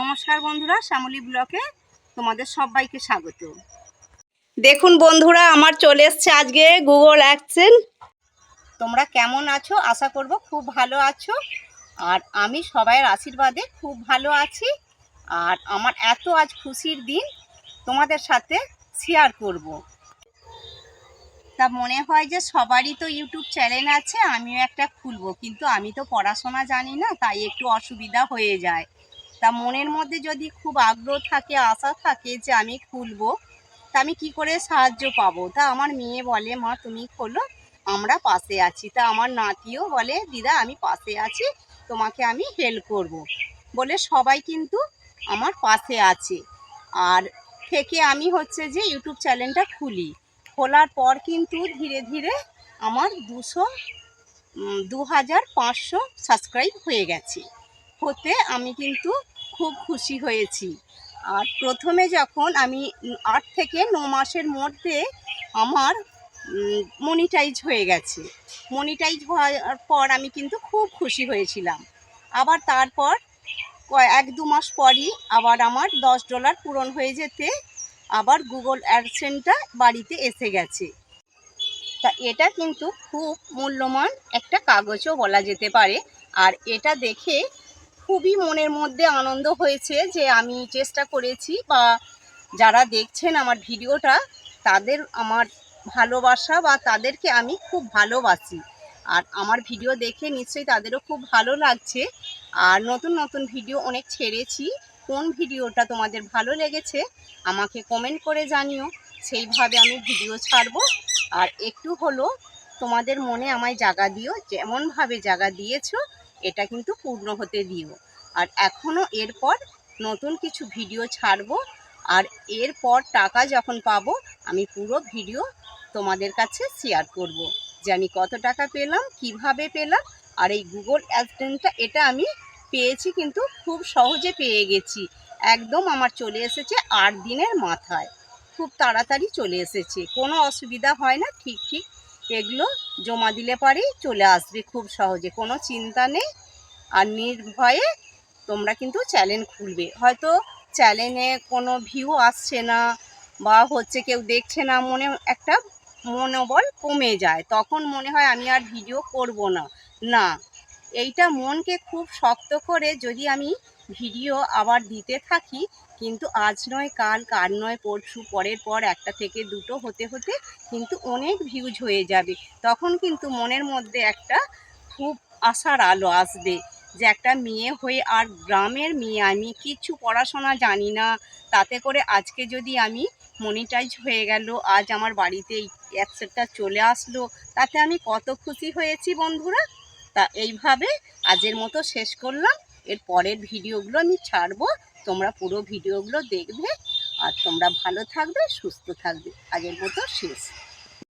নমস্কার বন্ধুরা, শ্যামলী ব্লকে তোমাদের সবাইকে স্বাগত। দেখুন বন্ধুরা, আমার চলে এসছে আজকে গুগল অ্যাকসেন তোমরা কেমন আছো? আশা করব খুব ভালো আছো। আর আমি সবাইয়ের আশীর্বাদে খুব ভালো আছি। আর আমার এত আজ খুশির দিন তোমাদের সাথে শেয়ার করব। তা মনে হয় যে সবারই তো ইউটিউব চ্যানেল আছে, আমিও একটা খুলবো। কিন্তু আমি তো পড়াশোনা জানি না, তাই একটু অসুবিধা হয়ে যায়। তা মনের মধ্যে যদি খুব আগ্রহ থাকে, আশা থাকে যে আমি খুলবো, তা আমি কি করে সাহায্য পাবো? তা আমার মেয়ে বলে, মা, তুমি খোলো, আমরা পাশে আছি। তা আমার নাতিও বলে, দিদা, আমি পাশে আছি, তোমাকে আমি হেল্প করব। বলে, সবাই কিন্তু আমার পাশে আছে। আর থেকে আমি হচ্ছে যে ইউটিউব চ্যানেলটা খুলি। খোলার পর কিন্তু ধীরে ধীরে আমার দুশো দু হাজার পাঁচশো সাবস্ক্রাইব হয়ে গেছে। হতে আমি কিন্তু খুব খুশি হয়েছি। আর প্রথমে যখন আমি আট থেকে ন মাসের মধ্যে আমার মনিটাইজ হয়ে গেছে। মনিটাইজ হওয়ার পর আমি কিন্তু খুব খুশি হয়েছিলাম। আবার তারপর এক দু মাস পরই আবার আমার দশ ডলার পূরণ হয়ে যেতে আবার গুগল অ্যাডসেন্টটা বাড়িতে এসে গেছে। তা এটা কিন্তু খুব মূল্যবান একটা কাগজও বলা যেতে পারে। আর এটা দেখে খুবই মনের মধ্যে আনন্দ হয়েছে যে আমি চেষ্টা করেছি বা যারা দেখছেন আমার ভিডিওটা, তাদের আমার ভালোবাসা বা তাদেরকে আমি খুব ভালোবাসি। আর আমার ভিডিও দেখে নিশ্চয়ই তাদেরও খুব ভালো লাগছে। আর নতুন নতুন ভিডিও অনেক ছেড়েছি। কোন ভিডিওটা তোমাদের ভালো লেগেছে আমাকে কমেন্ট করে জানিও। সেইভাবে আমি ভিডিও ছাড়বো। আর একটু হলো তোমাদের মনে আমায় জায়গা দিও, যেমনভাবে জায়গা দিয়েছ এটা কিন্তু পূর্ণ হতে দিও। আর এখনও এরপর নতুন কিছু ভিডিও ছাড়বো, আর এরপর টাকা যখন পাবো, আমি পুরো ভিডিও তোমাদের কাছে শেয়ার করব। যে আমি কত টাকা পেলাম, কীভাবে পেলাম, আর এই গুগল অ্যাসিস্ট্যান্টটা এটা আমি পেয়েছি কিন্তু খুব সহজে পেয়ে গেছি। একদম আমার চলে এসেছে আট দিনের মাথায়। খুব তাড়াতাড়ি চলে এসেছে। কোনো অসুবিধা হয় না, ঠিক ঠিক এগুলো জমা দিলে পরেই চলে আসবে খুব সহজে, কোনো চিন্তা নেই। আর নির্ভয়ে তোমরা কিন্তু চ্যানেল খুলবে। হয়তো চ্যানেলে কোনো ভিউ আসছে না বা হচ্ছে কেউ দেখছে না, মনে একটা মনোবল কমে যায়। তখন মনে হয় আমি আর ভিডিও করব না। না, এইটা মনকে খুব শক্ত করে যদি আমি ভিডিও আবার দিতে থাকি, কিন্তু আজ নয়, কাল কাল নয়, পরশু, পরের পর একটা থেকে দুটো হতে হতে কিন্তু অনেক ভিউজ হয়ে যাবে। তখন কিন্তু মনের মধ্যে একটা খুব আশার আলো আসবে যে একটা মেয়ে হয়ে আর গ্রামের মেয়ে, আমি কিছু পড়াশোনা জানি না, তাতে করে আজকে যদি আমি মনিটাইজ হয়ে গেল, আজ আমার বাড়িতে অ্যাপসেটটা চলে আসলো, তাতে আমি কত খুশি হয়েছি বন্ধুরা? তা এইভাবে আজের মতো শেষ করলাম। এর পরের ভিডিওগুলো আমি ছাড়বো। তোমরা পুরো ভিডিওগুলো দেখবে আর তোমরা ভালো থাকবে, সুস্থ থাকবে। আগের মতো শেষ।